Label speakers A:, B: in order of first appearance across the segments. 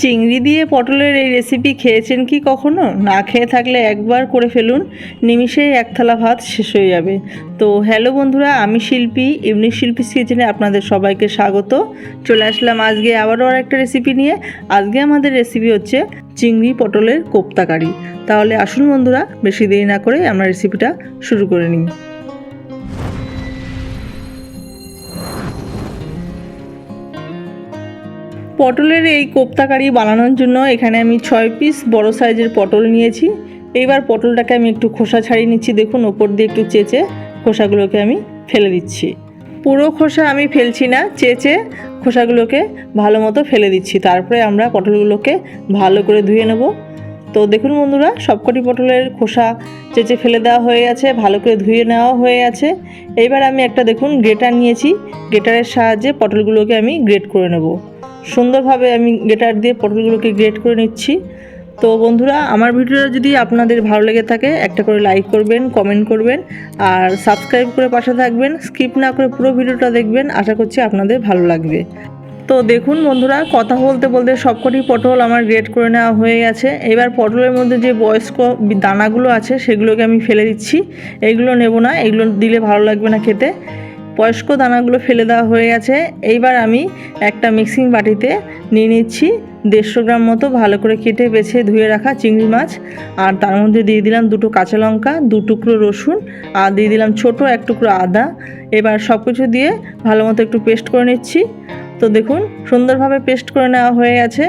A: চিংড়ি দিয়ে পটলের এই রেসিপি খেয়েছেন কি কখনো? না খেয়ে থাকলে একবার করে ফেলুন নিমিষেই এক থালা ভাত শেষ হয়ে যাবে। তো হ্যালো বন্ধুরা, আমি শিল্পী ইউনিক শিল্পী কিচেনে আপনাদের সবাইকে স্বাগত। চলে আসলাম আজকে আবারও আর একটা রেসিপি নিয়ে। আজকে আমাদের রেসিপি হচ্ছে চিংড়ি পটলের কোপ্তা কারি তাহলে আসুন বন্ধুরা, বেশি দেরি না করে আমরা রেসিপিটা শুরু করে নিই। পটলের এই কোপ্তাকারি বানানোর জন্য এখানে আমি ছয় পিস বড় সাইজের পটল নিয়েছি। এইবার পটলটাকে আমি একটু খোসা ছাড়িয়ে নিচ্ছি। দেখুন, ওপর দিয়ে একটু চেঁচে খোসাগুলোকে আমি ফেলে দিচ্ছি। পুরো খোসা আমি ফেলছি না, চেঁচে খোসাগুলোকে ভালো মতো ফেলে দিচ্ছি। তারপরে আমরা পটলগুলোকে ভালো করে ধুয়ে নেব। তো দেখুন বন্ধুরা, সবকটি পটলের খোসা চেঁচে ফেলে দেওয়া হয়ে গেছে, ভালো করে ধুয়ে নেওয়া হয়ে গেছে। এইবার আমি একটা, দেখুন, গ্রেটার নিয়েছি। গ্রেটারের সাহায্যে পটলগুলোকে আমি গ্রেট করে নেব। সুন্দরভাবে আমি গ্রেটার দিয়ে পটলগুলোকে গ্রেট করে নিচ্ছি। তো বন্ধুরা, আমার ভিডিওটা যদি আপনাদের ভালো লেগে থাকে, একটা করে লাইক করবেন কমেন্ট করবেন, আর সাবস্ক্রাইব করে পাশে থাকবেন স্কিপ না করে পুরো ভিডিওটা দেখবেন, আশা করছি আপনাদের ভালো লাগবে। তো দেখুন বন্ধুরা, কথা বলতে বলতে সবকটি পটল আমার গ্রেট করে নেওয়া হয়ে গেছে। এবার পটলের মধ্যে যে বয়স্ক দানাগুলো আছে, সেগুলোকে আমি ফেলে দিচ্ছি। এইগুলো নেব না, এগুলো দিলে ভালো লাগবে না খেতে। বয়স্ক দানাগুলো ফেলে দেওয়া হয়ে গেছে। এইবার আমি একটা মিক্সিং বাটিতে নিয়ে নিচ্ছি। দেড়শো গ্রাম মতো ভালো করে কেটে বেছে ধুয়ে রাখা চিংড়ি মাছ। আর তার মধ্যে দিয়ে দিলাম দুটো কাঁচা লঙ্কা, দু টুকরো রসুন আর দিয়ে দিলাম ছোট এক টুকরো আদা। এবার সব কিছু দিয়ে ভালো মতো একটু পেস্ট করে নিচ্ছি। তো দেখুন, সুন্দরভাবে পেস্ট করে নেওয়া হয়ে গেছে।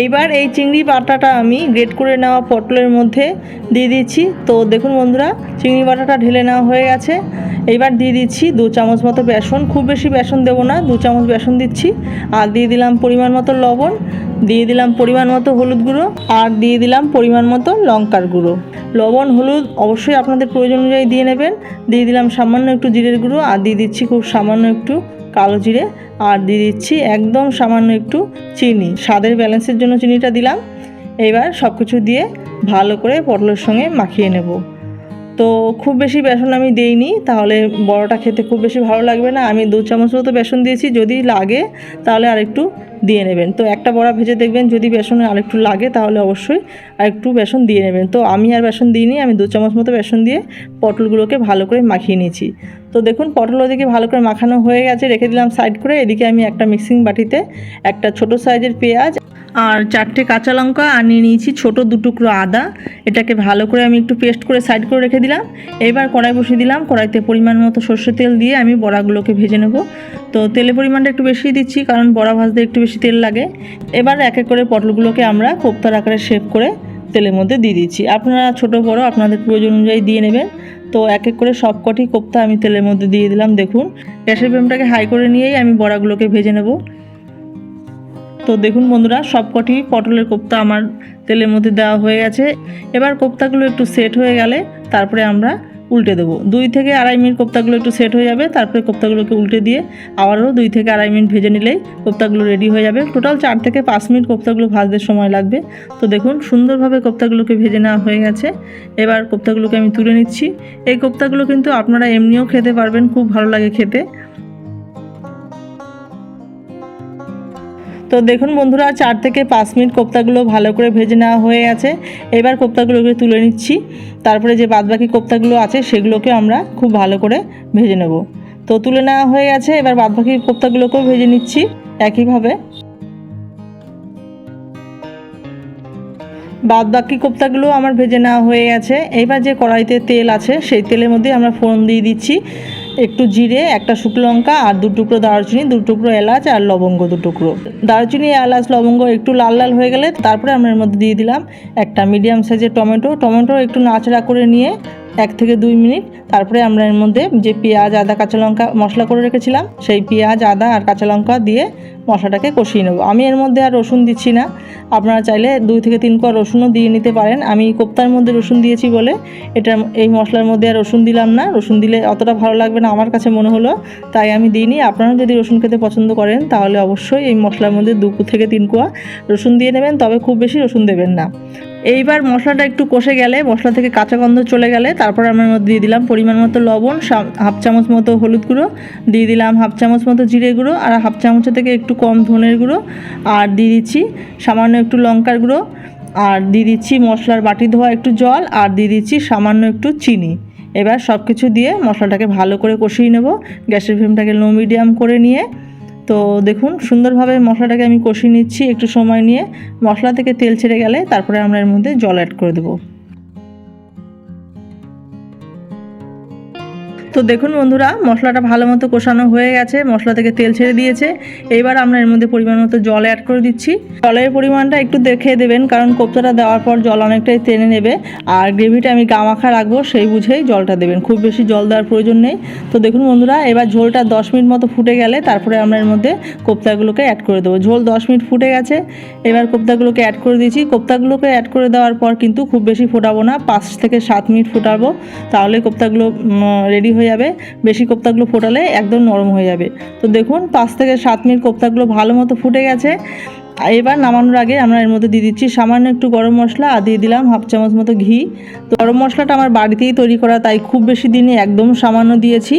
A: এইবার এই চিংড়ি বাটাটা আমি গ্রেট করে নেওয়া পটলের মধ্যে দিয়ে দিচ্ছি। তো দেখুন বন্ধুরা, চিংড়ি বাটাটা ঢেলে নেওয়া হয়ে গেছে। এইবার দিয়ে দিচ্ছি দু চামচ মতো বেসন। খুব বেশি বেসন দেবো না, দু চামচ বেসন দিচ্ছি। আর দিয়ে দিলাম পরিমাণ মতো লবণ। দিয়ে দিলাম পরিমাণ মতো হলুদ গুঁড়ো আর দিয়ে দিলাম পরিমাণ মতো লঙ্কার গুঁড়ো। লবণ, হলুদ অবশ্যই আপনাদের প্রয়োজন অনুযায়ী দিয়ে নেবেন। দিয়ে দিলাম সামান্য একটু জিরের গুঁড়ো আর দিয়ে দিচ্ছি খুব সামান্য একটু কালো জিরে। আর দিয়ে দিচ্ছি একদম সামান্য একটু চিনি, স্বাদের ব্যালেন্সের জন্য চিনিটা দিলাম। এবার সব কিছু দিয়ে ভালো করে পটলের সঙ্গে মাখিয়ে নেব। তো খুব বেশি বেসন আমি দেইনি, তাহলে বড়টা খেতে খুব বেশি ভালো লাগবে না। আমি দু চামচ মতো বেসন দিয়েছি, যদি লাগে তাহলে আরেকটু দিয়ে নেবেন। তো একটা বড়া ভেজে দেখবেন, যদি বেসন আরেকটু লাগে তাহলে অবশ্যই আরেকটু বেসন দিয়ে নেবেন। তো আমি আর বেসন দিইনি, আমি দু চামচ মতো বেসন দিয়ে পটলগুলোকে ভালো করে মাখিয়ে নিয়েছি। তো দেখুন, পটল ওদিকে ভালো করে মাখানো হয়ে গেছে, রেখে দিলাম সাইড করে। এদিকে আমি একটা মিক্সিং বাটিতে একটা ছোট সাইজের পেঁয়াজ আর চারটে কাঁচা লঙ্কা আর নিয়ে নিয়েছি, ছোটো দু টুকরো আদা। এটাকে ভালো করে আমি একটু পেস্ট করে সাইড করে রেখে দিলাম। এবার কড়াই বসিয়ে দিলাম, কড়াইতে পরিমাণ মতো সর্ষে তেল দিয়ে আমি বড়াগুলোকে ভেজে নেব। তো তেলের পরিমাণটা একটু বেশি দিচ্ছি, কারণ বড়া ভাজতে একটু বেশি তেল লাগে। এবার এক এক করে পটলগুলোকে আমরা কোপ্তার আকারে শেপ করে তেলের মধ্যে দিয়ে দিচ্ছি। আপনারা ছোট, বড় আপনাদের প্রয়োজন অনুযায়ী দিয়ে নেবেন। তো এক এক করে সব কটি কোপ্তা আমি তেলের মধ্যে দিয়ে দিলাম, দেখুন। গ্যাসের ফ্লেমটাকে হাই করে নিয়েই আমি বড়াগুলোকে ভেজে নেব। তো দেখুন বন্ধুরা, সব কটি পটলের কোপ্তা আমার তেলের মধ্যে দেওয়া হয়ে গেছে। এবার কোপ্তাগুলো একটু সেট হয়ে গেলে তারপরে আমরা উল্টে দেবো। দুই থেকে আড়াই মিনিট কোপ্তাগুলো একটু সেট হয়ে যাবে, তারপরে কোপ্তাগুলোকে উল্টে দিয়ে আবারও দুই থেকে আড়াই মিনিট ভেজে নিলেই কোপ্তাগুলো রেডি হয়ে যাবে। টোটাল চার থেকে পাঁচ মিনিট কোপ্তাগুলো ভাজতে সময় লাগবে। তো দেখুন, সুন্দরভাবে কোপ্তাগুলোকে ভেজে নেওয়া হয়ে গেছে। এবার কোপ্তাগুলোকে আমি তুলে নিচ্ছি। এই কোপ্তাগুলো কিন্তু আপনারা এমনিও খেতে পারবেন, খুব ভালো লাগে খেতে। তো দেখুন বন্ধুরা, চার থেকে পাঁচ মিনিট কোপ্তাগুলো ভালো করে ভেজে নেওয়া হয়ে গেছে। এবার কোপ্তাগুলোকে তুলে নিচ্ছি। তারপরে যে বাদবাকি কোপ্তাগুলো আছে, সেগুলোকে আমরা খুব ভালো করে ভেজে নেব। তো তুলে নেওয়া হয়ে গেছে, এবার বাদবাকি কোপ্তাগুলোকেও ভেজে নিচ্ছি একইভাবে। বাদ বাকি কোপ্তাগুলো আমার ভেজে নেওয়া হয়ে গেছে। এবার যে কড়াইতে তেল আছে, সেই তেলের মধ্যে আমরা ফোড়ন দিয়ে দিচ্ছি। একটু জিরে, একটা শুকনো লঙ্কা আর দু টুকরো দারচিনি, দু টুকরো এলাচ আর লবঙ্গ দু টুকরো। দারচিনি, এলাচ, লবঙ্গ একটু লাল লাল হয়ে গেলে তারপরে আমরা এর মধ্যে দিয়ে দিলাম একটা মিডিয়াম সাইজের টমেটো। টমেটো একটু নাচড়া করে নিয়ে এক থেকে দুই মিনিট। তারপরে আমরা এর মধ্যে যে পেঁয়াজ, আদা, কাঁচা লঙ্কা মশলা করে রেখেছিলাম, সেই পেঁয়াজ, আদা আর কাঁচা লঙ্কা দিয়ে মশলাটাকে কষিয়ে নেব। আমি এর মধ্যে আর রসুন দিচ্ছি না। আপনারা চাইলে দুই থেকে তিন কোয়া রসুনও দিয়ে নিতে পারেন। আমি কোপ্তার মধ্যে রসুন দিয়েছি বলে এটা এই মশলার মধ্যে আর রসুন দিলাম না। রসুন দিলে অতটা ভালো লাগবে না আমার কাছে মনে হলো। তাই আমি দিইনি। আপনারা যদি রসুন খেতে পছন্দ করেন, তাহলে অবশ্যই এই মশলার মধ্যে দু থেকে তিন কোয়া রসুন দিয়ে নেবেন। তবে খুব বেশি রসুন দেবেন না। এইবার মশলাটা একটু কষে গেলে, মশলা থেকে কাঁচা গন্ধ চলে গেলে, তারপর আমরা মধ্যে দিয়ে দিলাম পরিমাণ মতো লবণ হাফ চামচ মতো হলুদ গুঁড়ো, দিয়ে দিলাম হাফ চামচ মতো জিরে গুঁড়ো আর হাফ চামচের থেকে একটু কম ধনের গুঁড়ো আর দিয়ে দিচ্ছি সামান্য একটু লঙ্কার গুঁড়ো আর দিয়ে দিচ্ছি মশলার বাটি ধোয়া একটু জল আর দিয়ে দিচ্ছি সামান্য একটু চিনি। এবার সব কিছু দিয়ে মশলাটাকে ভালো করে কষিয়ে নেব, গ্যাসের ফ্লেমটাকে লো মিডিয়াম করে নিয়ে তো দেখুন, সুন্দরভাবে মশলাটাকে আমি কষিয়ে নিচ্ছি একটু সময় নিয়ে। মশলা থেকে তেল ছেড়ে গেলে তারপরে আমরা এর মধ্যে জল অ্যাড করে দেবো। তো দেখুন বন্ধুরা, মশলাটা ভালো মতো কষানো হয়ে গেছে, মশলা থেকে তেল ছেড়ে দিয়েছে। এইবার আমরা এর মধ্যে পরিমাণ মতো জল অ্যাড করে দিচ্ছি। জলের পরিমাণটা একটু দেখে দেবেন, কারণ কোপ্তাটা দেওয়ার পর জল অনেকটাই টেনে নেবে। আর গ্রেভিটা আমি গামাখা রাখব, সেই বুঝেই জলটা দেবেন। খুব বেশি জল দেওয়ার প্রয়োজন নেই। তো দেখুন বন্ধুরা, এবার ঝোলটা দশ মিনিট মতো ফুটে গেলে তারপরে আমরা এর মধ্যে কোপ্তাগুলোকে অ্যাড করে দেবো। ঝোল দশ মিনিট ফুটে গেছে, এবার কোপ্তাগুলোকে অ্যাড করে দিয়েছি। কোপ্তাগুলোকে অ্যাড করে দেওয়ার পর কিন্তু খুব বেশি ফোটাবো না, পাঁচ থেকে সাত মিনিট ফোটাবো। তাহলে কোপ্তাগুলো রেডি হয়ে যাবে, বেশি কোপ্তাগুলো ফোটালে একদম নরম হয়ে যাবে। তো দেখুন, পাঁচ থেকে সাত মিনিট কোপ্তাগুলো ভালো মতো ফুটে গেছে। এবার নামানোর আগে আমরা এর মধ্যে দিয়ে দিচ্ছি সামান্য একটু গরম মশলা আর দিয়ে দিলাম হাফ চামচ মতো ঘি। তো গরম মশলাটা আমার বাড়িতেই তৈরি করা, তাই খুব বেশি দিনে একদম সামান্য দিয়েছি।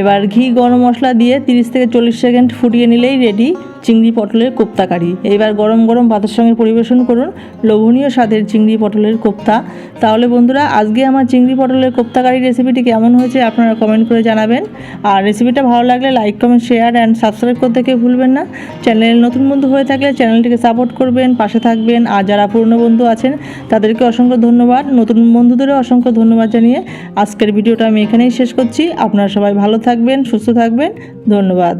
A: এবার ঘি, গরম মশলা দিয়ে তিরিশ থেকে চল্লিশ সেকেন্ড ফুটিয়ে নিলেই রেডি চিংড়ি পটলের কোপ্তা কারি। এবার গরম গরম ভাতের সঙ্গে পরিবেশন করুন লোভনীয় স্বাদের চিংড়ি পটলের কোপ্তা। তাহলে বন্ধুরা, আজকে আমার চিংড়ি পটলের কোপ্তা কারি রেসিপিটি কেমন হয়েছে আপনারা কমেন্ট করে জানাবেন। আর রেসিপিটা ভালো লাগলে like comment share and subscribe করতে কেউ ভুলবেন না। চ্যানেল নতুন বন্ধু হয়ে থাকলে চ্যানেলটিকে সাপোর্ট করবেন, পাশে থাকবেন। আর যারা পুরনো বন্ধু আছেন, তাদেরকে অসংখ্য ধন্যবাদ। নতুন বন্ধুদেরও অসংখ্য ধন্যবাদ জানিয়ে আজকের ভিডিওটা আমি এখানেই শেষ করছি। আপনারা সবাই ভালো থাকবেন, সুস্থ থাকবেন। ধন্যবাদ।